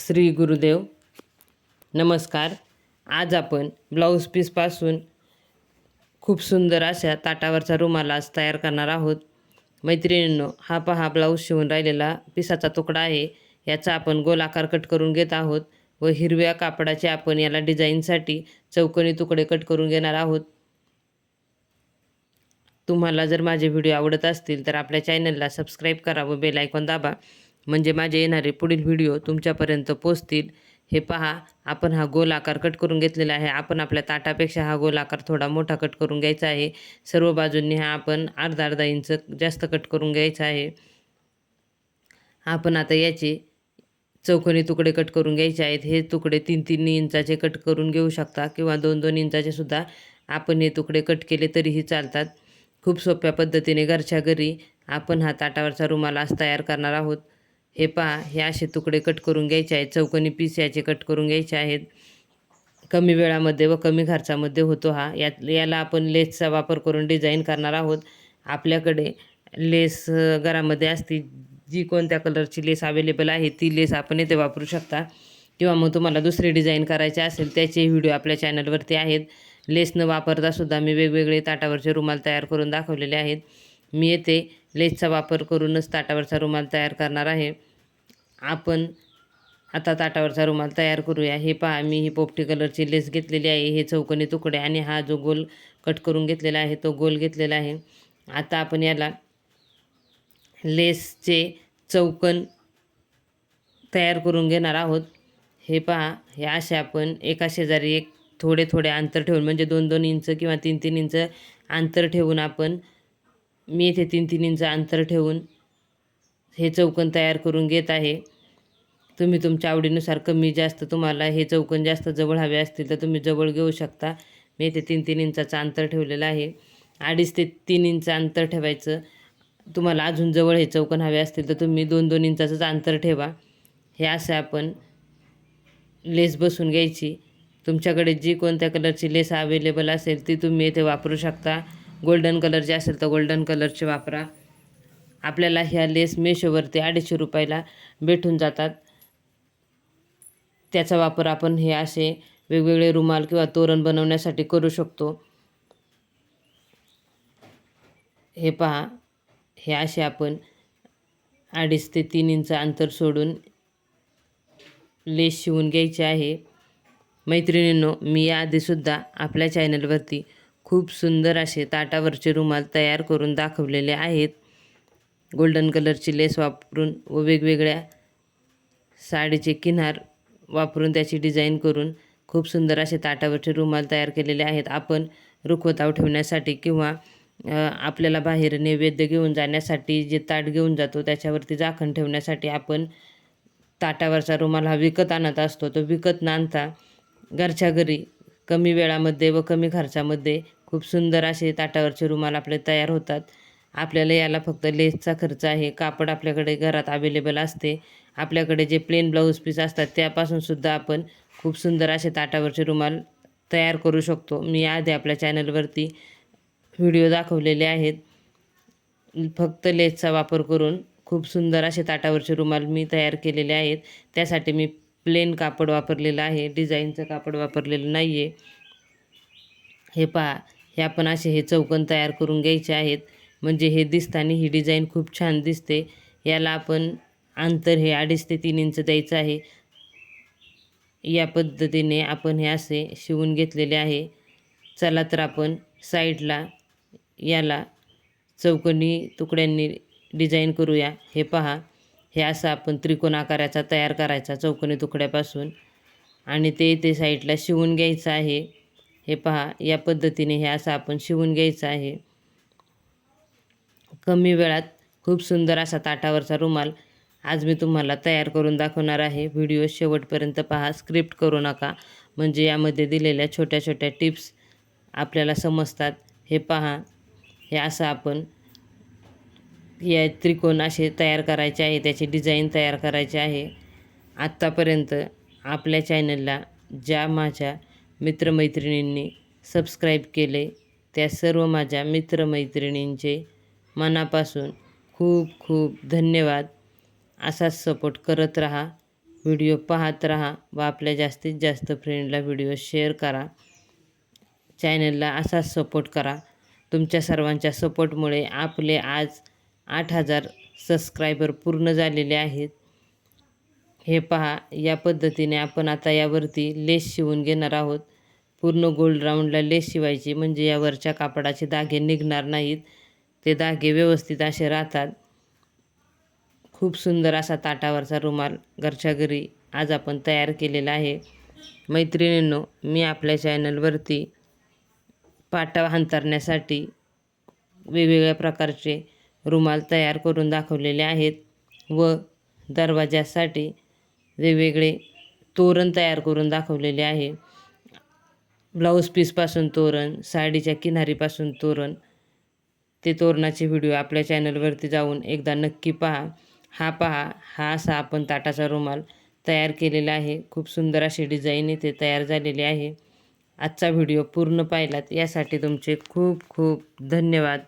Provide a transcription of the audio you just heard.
श्री गुरुदेव. नमस्कार. आज आपण ब्लाऊज पीसपासून खूप सुंदर अशा ताटावरचा रुमाल आज तयार करणार आहोत. मैत्रिणींनो हा पहा ब्लाऊज शिवून राहिलेला पिसाचा तुकडा आहे. याचा आपण गोलाकार कट करून घेत आहोत व हिरव्या कापडाचे आपण याला डिझाईनसाठी चौकोनी तुकडे कट करून घेणार आहोत. तुम्हाला जर माझे व्हिडिओ आवडत असतील तर आपल्या चॅनलला सबस्क्राईब करा व बेल आयकॉन दाबा. म्हणजे माझे येणारे पुढील व्हिडिओ तुमच्यापर्यंत पोचतील. हे पहा आपण हा गोल आकार कट करून घेतलेला आहे. आपण आपल्या ताटापेक्षा हा गोल आकार थोडा मोठा कट करून घ्यायचा आहे. सर्व बाजूंनी हा आपण अर्धा अर्धा इंच जास्त कट करून घ्यायचा आहे. आपण आता याचे चौकोनी तुकडे कट करून घ्यायचे आहेत. हे तुकडे तीन तीन इंचाचे कट करून घेऊ शकता किंवा दोन दोन इंचाचे सुद्धा आपण हे तुकडे कट केले तरीही चालतात. खूप सोप्या पद्धतीने घरच्या घरी आपण हा ताटावरचा रुमाल आज तयार करणार आहोत. हे पहा हे असे तुकडे कट करून घ्यायचे आहेत. चौकोनी पीस याचे कट करून घ्यायचे आहेत. कमी वेळामध्ये व कमी खर्चामध्ये होतो हा. यात याला आपण लेसचा वापर करून डिझाईन करणार आहोत. आपल्याकडे लेस घरामध्ये असती जी कोणत्या कलरची लेस अवेलेबल आहे ती लेस आपण येथे वापरू शकता. किंवा मग तुम्हाला दुसरी डिझाईन करायची असेल त्याचे व्हिडिओ आपल्या चॅनलवरती आहेत. लेस न वापरता सुद्धा मी वेगवेगळे ताटावरचे रुमाल तयार करून दाखवलेले आहेत. मी येथे लेसचा वापर करूनच ताटावरचा रुमाल तयार करणार आहे. आपण आता ताटावरचा रुमाल तयार करूया. हे पहा मी ही पोपटी कलरची लेस घेतलेली आहे. हे चौकोनी तुकडे आणि हा जो गोल कट करून घेतलेला आहे तो गोल घेतलेला आहे. आता आपण याला लेसचे चौकन तयार करून घेणार आहोत. हे पहा हे असे आपण एका शेजारी एक थोडे थोडे अंतर ठेवून म्हणजे दोन दोन इंच किंवा तीन तीन इंच अंतर ठेवून आपण मी इथे तीन तीन इंच अंतर ठेवून हे चौकन तयार करून घेत आहे. तुम्ही तुमच्या आवडीनुसार कमी जास्त तुम्हाला हे चौकन जास्त जवळ हवे असतील तर तुम्ही जवळ घेऊ शकता. मी इथे तीन तीन इंचाचं अंतर ठेवलेलं आहे. अडीच ते तीन इंच अंतर ठेवायचं. तुम्हाला अजून जवळ हे चौकन हवे असतील तर तुम्ही दोन दोन इंचाचंच अंतर ठेवा. हे असं आपण लेस बसून घ्यायची. तुमच्याकडे जी कोणत्या कलरची लेस अवेलेबल असेल ती तुम्ही इथे वापरू शकता. गोल्डन कलरची असेल तर गोल्डन कलरचे वापरा. आपल्याला ह्या लेस मेशोवरती अडीचशे रुपयाला भेटून जातात. त्याचा वापर आपण हे असे वेगवेगळे रुमाल किंवा तोरण बनवण्यासाठी करू शकतो. हे पहा हे असे आपण अडीच ते तीन इंच अंतर सोडून लेस शिवून घ्यायचे आहे. मैत्रिणींनो मी याआधीसुद्धा आपल्या चॅनलवरती खूप सुंदर असे ताटावरचे रुमाल तयार करून दाखवलेले आहेत. गोल्डन कलरची लेस वापरून व वेगवेगळ्या साडीचे किनार वापरून त्याची डिझाईन करून खूप सुंदर असे ताटावरचे रुमाल तयार केलेले आहेत. आपण रुखवताव ठेवण्यासाठी किंवा आपल्याला बाहेर नैवेद्य घेऊन जाण्यासाठी जे ताट घेऊन जातो त्याच्यावरती जाखण ठेवण्यासाठी आपण ताटावरचा रुमाल हा विकत आणत असतो. तो विकत न आणता घरच्या घरी कमी वेळामध्ये व कमी खर्चामध्ये खूप सुंदर असे ताटावरचे रुमाल आपले तयार होतात. आपल्याला याला फक्त लेसचा खर्च आहे. कापड आपल्याकडे घरात अवेलेबल असते. आपल्याकडे जे प्लेन ब्लाऊज पीस असतात त्यापासून सुद्धा आपण खूप सुंदर असे ताटावरचे रुमाल तयार करू शकतो. मी आधी आपल्या चॅनलवरती व्हिडिओ दाखवलेले आहेत. फक्त लेसचा वापर करून खूप सुंदर असे ताटावरचे रुमाल मी तयार केलेले आहेत. त्यासाठी मी प्लेन कापड वापरलेलं आहे. डिझाईनचं कापड वापरलेलं नाही आहे हे पहा हे आपण असे हे चौकन तयार करून घ्यायचे आहेत. म्हणजे हे दिसताना ही डिझाईन खूप छान दिसते. याला आपण अंतर हे अडीच ते तीन इंच द्यायचं आहे. या पद्धतीने आपण हे असे शिवून घेतलेले आहे. चला तर आपण साईडला याला चौकनी तुकड्यांनी डिझाईन करूया. हे पहा हे असं आपण त्रिकोण आकाराचा तयार करायचा चौकनी तुकड्यापासून. आणि ते ते साईडला शिवून घ्यायचं आहे. हे पहा या पद्धतीने हे असं आपण शिवून घ्यायचं आहे. कमी वेळात खूप सुंदर असा ताटावरचा रुमाल आज मी तुम्हाला तयार करून दाखवणार आहे. व्हिडिओ शेवटपर्यंत पहा स्क्रिप्ट करू नका. म्हणजे यामध्ये दिलेल्या छोट्या छोट्या टिप्स आपल्याला समजतात. हे पहा हे असं आपण या त्रिकोण असे तयार करायचे आहे त्याची डिझाईन तयार करायची आहे. आत्तापर्यंत आपल्या चॅनलला ज्या माझ्या मित्रमैत्रिणींनी सबस्क्राईब केले. त्या सर्व माझ्या मित्रमैत्रिणींचे मनापासून खूप खूप धन्यवाद. असाच सपोर्ट करत राहा. व्हिडिओ पाहत राहा व आपल्या जास्तीत जास्त फ्रेंडला व्हिडिओ शेअर करा. चॅनलला असाच सपोर्ट करा. तुमच्या सर्वांच्या सपोर्टमुळे आपले आज आठ हजार सबस्क्रायबर पूर्ण झालेले आहेत. हे पहा या पद्धतीने आपण आता यावरती लेस शिवून घेणार आहोत. पूर्ण गोल्ड राऊंडला लेस शिवायची म्हणजे यावरच्या कापडाचे धागे निघणार नाहीत. ते धागे व्यवस्थित असे राहतात. खूप सुंदर असा ताटावरचा रुमाल घरच्या घरी आज आपण तयार केलेला आहे. मैत्रिणींनो मी आपल्या चॅनलवरती पाटा हांतरण्यासाठी वेगवेगळ्या प्रकारचे रुमाल तयार करून दाखवलेले आहेत व दरवाज्यासाठी वेगवेगळे तोरण तयार करून दाखवलेले आहे. ब्लाऊज पीसपासून तोरण साडीच्या किनारीपासून तोरण. ते तोरणाचे व्हिडिओ आपल्या चॅनलवरती जाऊन एकदा नक्की पहा. हा पहा हा असा आपण ताटाचा रुमाल तयार केलेला आहे. खूप सुंदर अशी डिझाईन इथे तयार झालेली आहे. आजचा व्हिडिओ पूर्ण पाहिलात यासाठी तुमचे खूप खूप धन्यवाद.